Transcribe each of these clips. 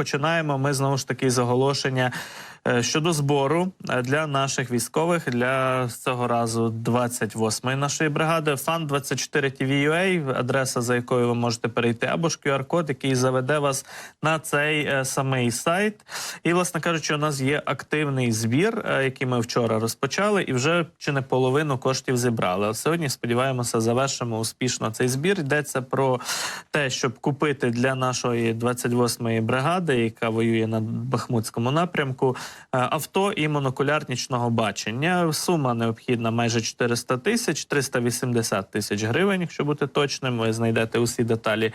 починаємо ми знову ж таки з оголошення е, щодо збору е, для наших військових для цього разу 28-ї нашої бригади. Фан 24 TVUA, адреса за якою ви можете перейти, або ж QR-код, який заведе вас на цей е, самий сайт. І, власне кажучи, у нас є активний збір, який ми вчора розпочали, і вже чи не половину коштів зібрали. А сьогодні сподіваємося, завершимо успішно цей збір. Йдеться про те, щоб купити для нашої 28-ї бригади, яка воює на Бахмутському напрямку, е, авто і монокуляр нічного бачення. Сума необхідна майже 400 тисяч, 380 тисяч гривень, якщо бути точним. Ви знайдете усі деталі.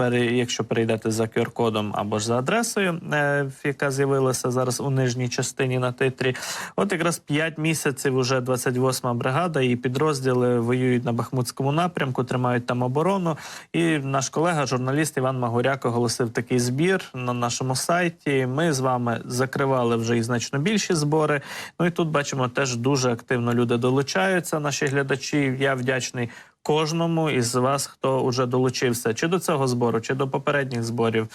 Якщо перейдете за QR-кодом або ж за адресою, е, яка з'явилася зараз у нижній частині на титрі, от якраз 5 місяців уже 28-ма бригада і підрозділи воюють на Бахмутському напрямку, тримають там оборону. І наш колега, журналіст Іван Магуряк, оголосив такий збір на нашому сайті. Ми з вами закривали вже і значно більші збори. Ну і тут бачимо, теж дуже активно люди долучаються. Наші глядачі. Я вдячний. Кожному із вас, хто вже долучився, чи до цього збору, чи до попередніх зборів,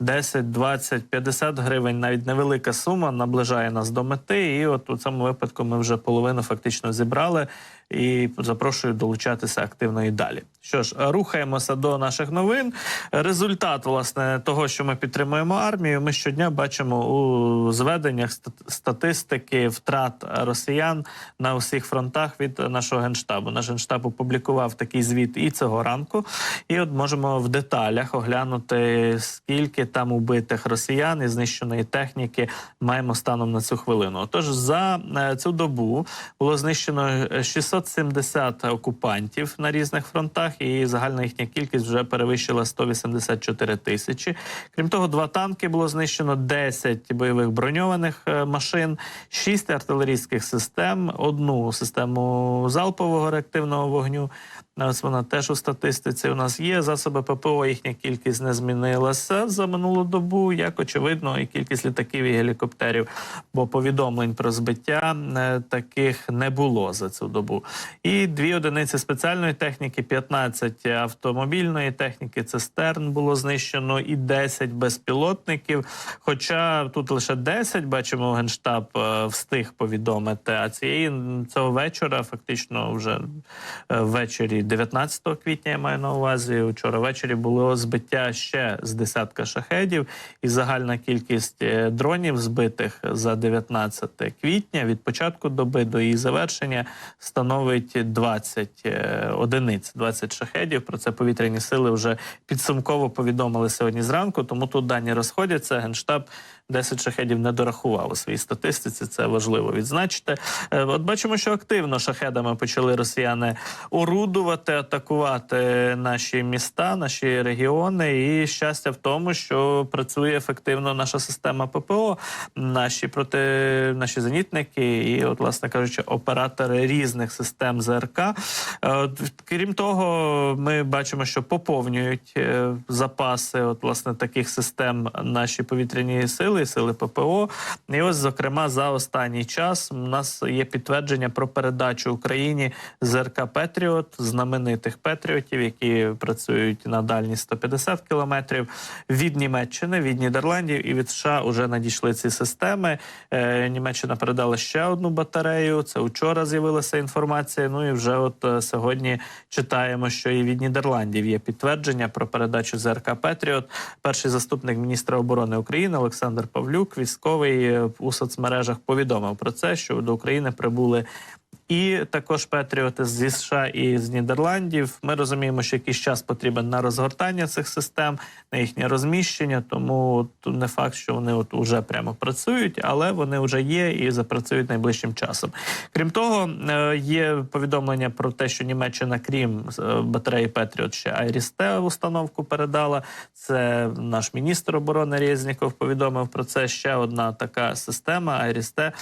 10, 20, 50 гривень, навіть невелика сума наближає нас до мети. І от у цьому випадку ми вже половину фактично зібрали. І запрошую долучатися активно і далі. Що ж, рухаємося до наших новин. Результат власне того, що ми підтримуємо армію. Ми щодня бачимо у зведеннях стат- статистики втрат росіян на усіх фронтах від нашого генштабу. Наш генштаб опублікував такий звіт і цього ранку. І от можемо в деталях оглянути, скільки там убитих росіян і знищеної техніки маємо станом на цю хвилину. Тож за е, цю добу було знищено е, 670 окупантів на різних фронтах, і загальна їхня кількість вже перевищила 184 тисячі. Крім того, два танки було знищено, 10 бойових броньованих е, машин, 6 артилерійських систем, одну систему залпового реактивного вогню. Ось вона теж у статистиці у нас є. Засоби ППО їхня кількість не змінилася за минулу добу. Як очевидно, і кількість літаків і гелікоптерів, бо повідомлень про збиття е, таких не було за цю добу. І дві одиниці спеціальної техніки, 15 автомобільної техніки, цистерн було знищено, і 10 безпілотників. Хоча тут лише 10, бачимо, генштаб е, встиг повідомити. А цієї цього вечора, фактично, вже е, ввечері 19 квітня, я маю на увазі. Вчора ввечері було збиття ще з десятка шахедів, і загальна кількість е, дронів збитих за 19 квітня від початку доби до її завершення становить 20 е, одиниць, 20 шахедів. Про це повітряні сили вже підсумково повідомили сьогодні зранку. Тому тут дані розходяться. Генштаб 10 шахедів не дорахував у своїй статистиці. Це важливо відзначити. Е, От бачимо, що активно шахедами почали росіяни орудувати, атакувати наші міста, наші регіони. І щастя в тому, що працює ефективно наша система ППО, наші проти наші зенітники, і, от, власне кажучи, оператори різних систем ЗРК. Е, Крім того, ми бачимо, що поповнюють е, запаси от, власне, таких систем наші повітряні сили, сили ППО. І ось, зокрема, за останній час у нас є підтвердження про передачу Україні ЗРК Петріот, знаменитих Петріотів, які працюють на дальність 150 кілометрів від Німеччини, від Нідерландів і від США вже надійшли ці системи. Е, Німеччина передала ще одну батарею. Це вчора з'явилася інформація. Ну і вже от е, сьогодні читаємо, що і від Нідерландів є підтвердження про передачу ЗРК Петріот. Перший заступник міністра оборони України Олександр Павлюк, військовий е, у соцмережах повідомив про це, що до України прибули. І також Петріоти зі США і з Нідерландів. Ми розуміємо, що якийсь час потрібен на розгортання цих систем, на їхнє розміщення. Тому не факт, що вони от уже прямо працюють, але вони вже є і запрацюють найближчим часом. Крім того, е, є повідомлення про те, що Німеччина, крім е, батареї Петріот, ще Айрісте установку передала. Це наш міністр оборони Резніков повідомив про це. Ще одна така система Айрісте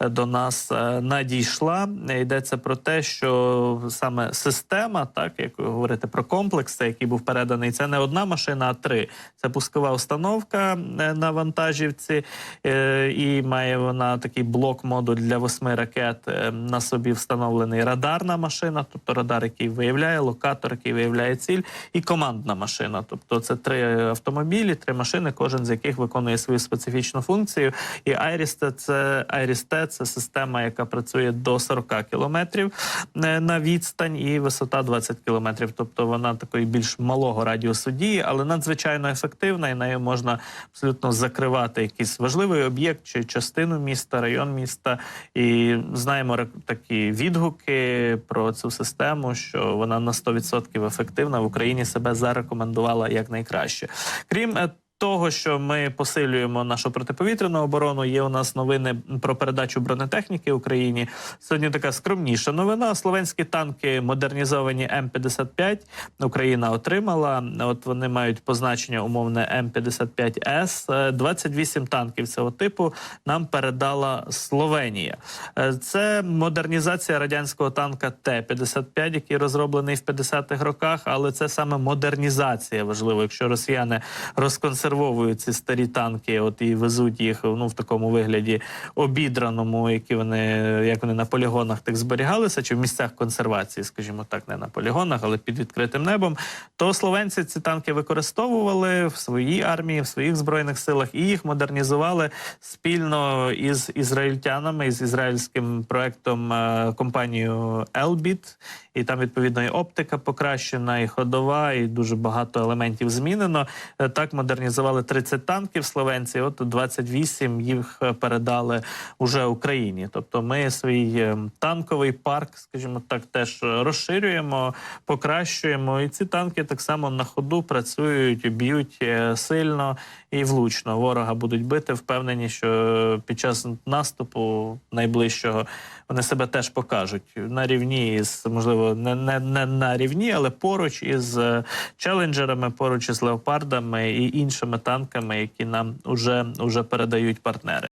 до нас е, надійшла. Йдеться про те, що саме система, так як ви говорите про комплекс, який був переданий, це не одна машина, а три. Це пускова установка е, на вантажівці, е, і має вона такий блок модуль для восьми ракет. Е, На собі встановлений радарна машина, тобто радар, який виявляє, локатор, який виявляє ціль, і командна машина. Тобто це три автомобілі, три машини, кожен з яких виконує свою специфічну функцію. І Айрісте це Айрісте це система, яка працює до 40 кілометрів е, на відстань, і висота 20 кілометрів. Тобто вона такої більш малого радіусу дії, але надзвичайно ефективна, і нею можна абсолютно закривати якийсь важливий об'єкт чи частину міста, район міста. І знаємо такі відгуки про цю систему, що вона на 100% ефективна в Україні себе зарекомендувала як найкраще. Крім е, того, що ми посилюємо нашу протиповітряну оборону, є у нас новини про передачу бронетехніки Україні. Сьогодні така скромніша новина. Словенські танки модернізовані М55 Україна отримала. От вони мають позначення умовне М55С. Е, 28 танків цього типу нам передала Словенія. Е, Це модернізація радянського танка Т-55, який розроблений в 50-х роках, але це саме модернізація важливо. Якщо росіяни розконсервовують ці старі танки, от і везуть їх ну в такому вигляді обідраному, які вони як вони на полігонах так зберігалися, чи в місцях консервації, скажімо так, не на полігонах, але під відкритим небом. То словенці ці танки використовували в своїй армії, в своїх збройних силах і їх модернізували спільно із ізраїльтянами, із ізраїльським проектом е, компанією Elbit. І там відповідно і оптика покращена, і ходова, і дуже багато елементів змінено. Е, Так модернізували 30 танків словенці. От 28 їх е, передали уже Україні. Тобто, ми свій е, танковий парк, скажімо так, теж розширюємо, покращуємо. І ці танки так само на ходу працюють, б'ють е, сильно і влучно. Ворога будуть бити. Впевнені, що під час наступу найближчого вони себе теж покажуть на рівні із можливо не, не, не на рівні, але поруч із челенджерами, поруч із леопардами і іншими танками, які нам уже, уже передають партнери.